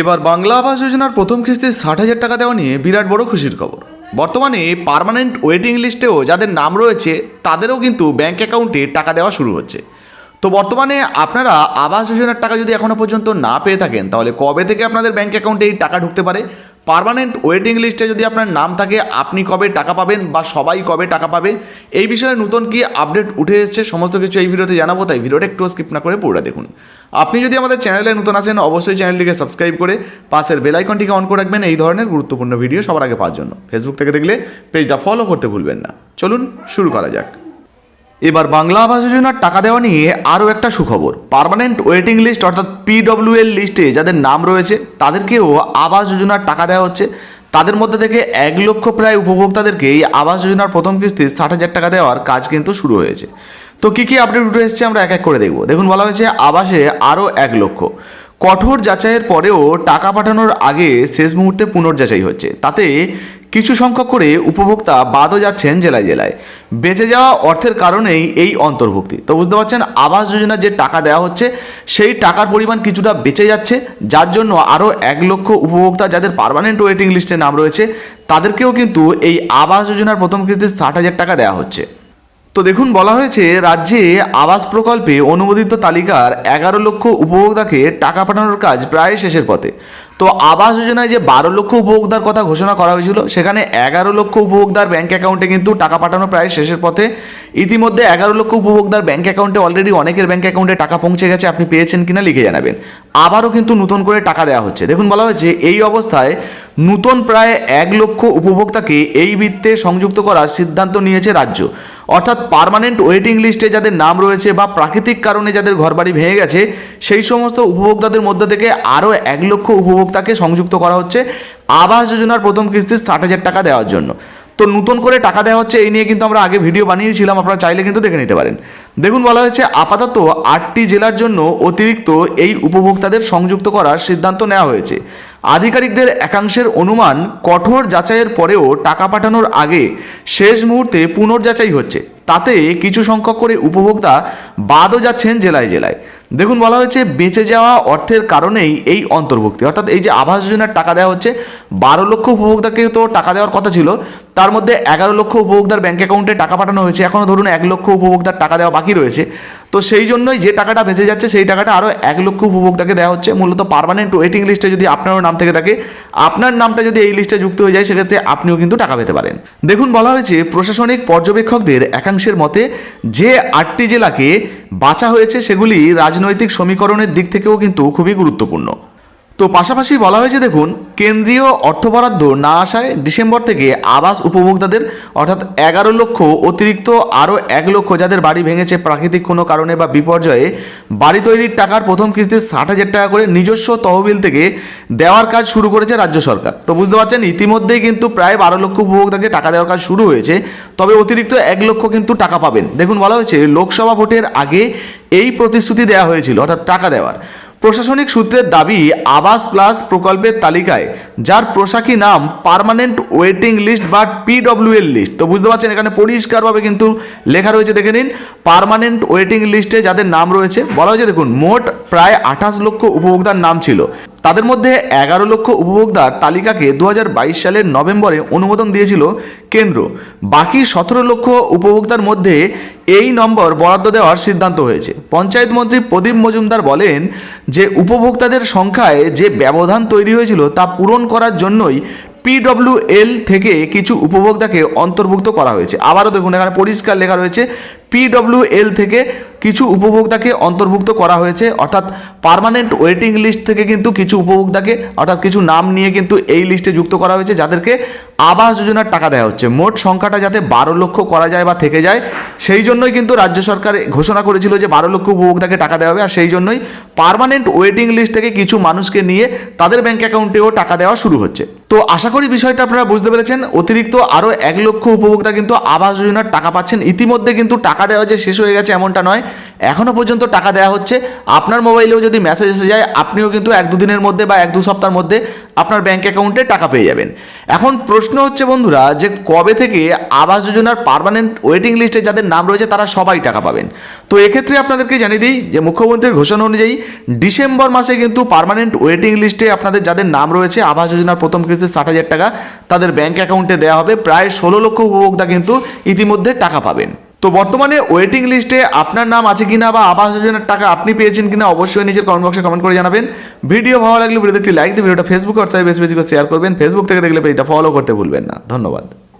এবার বাংলা আবাস যোজনার প্রথম কিস্তি ষাট হাজার টাকা দেওয়া নিয়ে বিরাট বড় খুশির খবর। বর্তমানে পারমানেন্ট ওয়েটিং লিস্টেও যাদের নাম রয়েছে, তাদেরও কিন্তু ব্যাঙ্ক অ্যাকাউন্টে টাকা দেওয়া শুরু হচ্ছে। তো বর্তমানে আপনারা আবাস যোজনার টাকা যদি এখনও পর্যন্ত না পেয়ে থাকেন, তাহলে কবে থেকে আপনাদের ব্যাঙ্ক অ্যাকাউন্টে এই টাকা ঢুকতে পারে? পার্মানেন্ট ওয়েটিং লিস্টে যদি আপনার নাম থাকে, আপনি কবে টাকা পাবেন বা সবাই কবে টাকা পাবে, এই বিষয়ে নতুন কি আপডেট উঠে এসেছে, সমস্ত কিছু এই ভিডিওতে জানাব, তাই ভিডিওটা একটু স্কিপ না করে পুরোটা দেখুন। আপনি যদি আমাদের চ্যানেলে নতুন আসেন অবশ্যই চ্যানেলটিকে সাবস্ক্রাইব করে পাশের বেলাইকনটিকে অন করে রাখবেন, এই ধরনের গুরুত্বপূর্ণ ভিডিও সবার আগে পাওয়ার জন্য। ফেসবুক থেকে দেখলে পেজটা ফলো করতে ভুলবেন না। চলুন শুরু করা যাক। এবার বাংলা আবাস যোজনার টাকা দেওয়া নিয়ে আরও একটা সুখবর। পারমানেন্ট ওয়েটিং লিস্ট অর্থাৎ পিডব্লিউএল লিস্টে যাদের নাম রয়েছে, তাদেরকেও আবাস যোজনার টাকা দেওয়া হচ্ছে। তাদের মধ্যে থেকে এক লক্ষ প্রায় উপভোক্তাদেরকে এই আবাস যোজনার প্রথম কিস্তি ষাট হাজার টাকা দেওয়ার কাজ কিন্তু শুরু হয়েছে। তো কী কী আপডেট উঠে এসেছে আমরা এক এক করে দেখব। দেখুন, বলা হয়েছে আবাসে আরও এক লক্ষ। কঠোর যাচাইয়ের পরেও টাকা পাঠানোর আগে শেষ মুহূর্তে পুনর্যাচাই হচ্ছে। তাতে কিছু সংখ্যক করে উপভোক্তা বাদও যাচ্ছেন জেলায় জেলায়। বেঁচে যাওয়া অর্থের কারণেই এই অন্তর্ভুক্তি। তো বুঝতে পারছেন, আবাস যোজনা যে টাকা দেওয়া হচ্ছে, সেই টাকার পরিমাণ কিছুটা বেঁচে যাচ্ছে। যার জন্য আরও এক লক্ষ উপভোক্তা যাদের পারমানেন্ট ওয়েটিং লিস্টে নাম রয়েছে, তাদেরকেও কিন্তু এই আবাস যোজনার প্রথম কিস্তির ষাট হাজার টাকা দেওয়া হচ্ছে। তো দেখুন, বলা হয়েছে রাজ্যে আবাস প্রকল্পে অনুমোদিত তালিকার এগারো লক্ষ উপভোক্তাকে টাকা পাঠানোর কাজ প্রায় শেষের পথে। তো আবাস যোজনায় যে বারো লক্ষ উপভোক্তার কথা ঘোষণা করা হয়েছিল, সেখানে এগারো লক্ষ উপভোক্তার ব্যাঙ্ক অ্যাকাউন্টে কিন্তু টাকা পাঠানো প্রায় শেষের পথে। ইতিমধ্যে এগারো লক্ষ উপভোক্তার ব্যাঙ্ক অ্যাকাউন্টে অলরেডি অনেকের ব্যাঙ্ক অ্যাকাউন্টে টাকা পৌঁছে গেছে, আপনি পেয়েছেন কিনা লিখে জানাবেন। আবারও কিন্তু নতুন করে টাকা দেওয়া হচ্ছে। দেখুন, বলা হয়েছে এই অবস্থায় নতুন প্রায় এক লক্ষ উপভোক্তাকে এই বৃত্তে সংযুক্ত করার সিদ্ধান্ত নিয়েছে রাজ্য। অর্থাৎ পার্মানেন্ট ওয়েটিং লিস্টে যাদের নাম রয়েছে বা প্রাকৃতিক কারণে যাদের ঘরবাড়ি ভেঙে গেছে, সেই সমস্ত উপভোক্তাদের মধ্যে থেকে আরও এক লক্ষ উপভোক্তাকে সংযুক্ত করা হচ্ছে আবাস যোজনার প্রথম কিস্তি ষাট হাজার টাকা দেওয়ার জন্য। তো নতুন করে টাকা দেওয়া হচ্ছে, এই নিয়ে কিন্তু আমরা আগে ভিডিও বানিয়েছিলাম, আপনারা চাইলে কিন্তু দেখে নিতে পারেন। দেখুন, বলা হয়েছে আপাতত আটটি জেলার জন্য অতিরিক্ত এই উপভোক্তাদের সংযুক্ত করার সিদ্ধান্ত নেওয়া হয়েছে। আধিকারিকদের একাংশের অনুমান, কঠোর যাচাইয়ের পরেও টাকা পাঠানোর আগে শেষ মুহূর্তে পুনর্যাচাই হচ্ছে। তাতে কিছু সংখ্যক করে উপভোক্তা বাদও যাচ্ছেন জেলায় জেলায়। দেখুন, বলা হয়েছে বেঁচে যাওয়া অর্থের কারণেই এই অন্তর্ভুক্তি। অর্থাৎ এই যে আবাস যোজনার টাকা দেওয়া হচ্ছে, বারো লক্ষ উপভোক্তাকে তো টাকা দেওয়ার কথা ছিল তার মধ্যে এগারো লক্ষ উপভোক্তার ব্যাঙ্ক অ্যাকাউন্টে টাকা পাঠানো হয়েছে। এখনও ধরুন এক লক্ষ উপভোক্তার টাকা দেওয়া বাকি রয়েছে। তো সেই জন্যই যে টাকাটা বেঁচে যাচ্ছে, সেই টাকাটা আরও এক লক্ষ উপভোক্তাকে দেওয়া হচ্ছে। মূলত পার্মানেন্ট ওয়েটিং লিস্টে যদি আপনারও নাম থেকে থাকে, আপনার নামটা যদি এই লিস্টে যুক্ত হয়ে যায়, সেক্ষেত্রে আপনিও কিন্তু টাকা পেতে পারেন। দেখুন, বলা হয়েছে, প্রশাসনিক পর্যবেক্ষকদের একাংশের মতে যে আটটি জেলাকে বাছা হয়েছে, সেগুলি রাজনৈতিক সমীকরণের দিক থেকেও কিন্তু খুবই গুরুত্বপূর্ণ। তো পাশাপাশি বলা হয়েছে, দেখুন কেন্দ্রীয় অর্থ বরাদ্দ না আসায় ডিসেম্বর থেকে আবাস উপভোক্তাদের, অর্থাৎ এগারো লক্ষ অতিরিক্ত আরও এক লক্ষ যাদের বাড়ি ভেঙেছে প্রাকৃতিক কোনো কারণে বা বিপর্যয়ে, বাড়ি তৈরির টাকার প্রথম কিস্তি ষাট হাজার টাকা করে নিজস্ব তহবিল থেকে দেওয়ার কাজ শুরু করেছে রাজ্য সরকার। তো বুঝতে পারছেন, ইতিমধ্যেই কিন্তু প্রায় বারো লক্ষ উপভোক্তাকে টাকা দেওয়ার কাজ শুরু হয়েছে, তবে অতিরিক্ত এক লক্ষ কিন্তু টাকা পাবেন। দেখুন বলা হয়েছে, লোকসভা ভোটের আগে এই প্রতিশ্রুতি দেওয়া হয়েছিল, অর্থাৎ টাকা দেওয়ার। প্রশাসনিক সূত্রের দাবি, আবাস প্লাস প্রকল্পের তালিকায়, যার প্রশাকী নাম পারমানেন্ট ওয়েটিং লিস্ট বা পিডব্লিউএল লিস্ট। তো বুঝতে পারছেন, এখানে পরিষ্কারভাবে কিন্তু লেখা রয়েছে, দেখে নিন। পারমানেন্ট ওয়েটিং লিস্টে যাদের নাম রয়েছে, বলা হয়েছে, দেখুন, মোট প্রায় আঠাশ লক্ষ উপভোক্তার নাম ছিল। তাদের মধ্যে এগারো লক্ষ উপভোক্তার তালিকাকে দু হাজার বাইশ সালের নভেম্বরে অনুমোদন দিয়েছিল কেন্দ্র। বাকি সতেরো লক্ষ উপভোক্তার মধ্যে এই নম্বর বরাদ্দ দেওয়ার সিদ্ধান্ত হয়েছে। পঞ্চায়েত মন্ত্রী প্রদীপ মজুমদার বলেন যে, উপভোক্তাদের সংখ্যায় যে ব্যবধান তৈরি হয়েছিল তা পূরণ করার জন্যই পিডব্লিউএল থেকে কিছু উপভোক্তাকে অন্তর্ভুক্ত করা হয়েছে। আবারও দেখুন, এখানে পরিষ্কার লেখা রয়েছে পিডব্লিউএল থেকে কিছু উপভোক্তাকে অন্তর্ভুক্ত করা হয়েছে, অর্থাৎ পারমানেন্ট ওয়েটিং লিস্ট থেকে কিন্তু কিছু উপভোক্তাকে, অর্থাৎ কিছু নাম নিয়ে কিন্তু এই লিস্টে যুক্ত করা হয়েছে, যাদেরকে আবাস যোজনার টাকা দেওয়া হচ্ছে। মোট সংখ্যাটা যাতে বারো লক্ষ করা যায় বা থেকে যায়, সেই জন্যই কিন্তু রাজ্য সরকার ঘোষণা করেছিল যে বারো লক্ষ উপভোক্তাকে টাকা দেওয়া হবে, আর সেই জন্যই পার্মানেন্ট ওয়েটিং লিস্ট থেকে কিছু মানুষকে নিয়ে তাদের ব্যাঙ্ক অ্যাকাউন্টেও টাকা দেওয়া শুরু হচ্ছে। তো আশা করি বিষয়টা আপনারা বুঝতে পেরেছেন। অতিরিক্ত আরও এক লক্ষ উপভোক্তা কিন্তু আবাস যোজনার টাকা পাচ্ছেন। ইতিমধ্যে কিন্তু টাকা দেওয়া যে শেষ হয়ে গেছে এমনটা নয়। এখনও পর্যন্ত টাকা দেওয়া হচ্ছে। আপনার মোবাইলেও যদি মেসেজ এসে যায়, আপনিও কিন্তু এক দুদিনের মধ্যে বা এক দু সপ্তাহের মধ্যে আপনার ব্যাঙ্ক অ্যাকাউন্টে টাকা পেয়ে যাবেন। এখন প্রশ্ন হচ্ছে বন্ধুরা, যে কবে থেকে আবাস যোজনার পারমানেন্ট ওয়েটিং লিস্টে যাদের নাম রয়েছে, তারা সবাই টাকা পাবেন? তো এক্ষেত্রে আপনাদেরকে জানিয়ে দিই যে মুখ্যমন্ত্রীর ঘোষণা অনুযায়ী ডিসেম্বর মাসে কিন্তু পারমানেন্ট ওয়েটিং লিস্টে আপনাদের যাদের নাম রয়েছে, আবাস যোজনার প্রথম কিস্তি ষাট হাজার টাকা, তাদের ব্যাঙ্ক অ্যাকাউন্টে দেওয়া হবে। প্রায় ষোলো লক্ষ উপভোক্তা কিন্তু ইতিমধ্যে টাকা পাবেন। তো বর্তমানে ওয়েটিং লিস্টে আপনার নাম আছে কিনা বা আবাস যোজনার টাকা আপনি পেয়েছেন কিনা অবশ্যই নিজের কমেন্ট বক্সে কমেন্ট করে জানাবেন। ভিডিও ভালো লাগলে ভিডিওতে একটি লাইক দিয়ে ভিডিওটা ফেসবুক হোয়াটসঅ্যাপে বেশি বেশি করে শেয়ার করবেন। ফেসবুক থেকে দেখলে পেজটা ফলো করতে ভুলবেন না। ধন্যবাদ।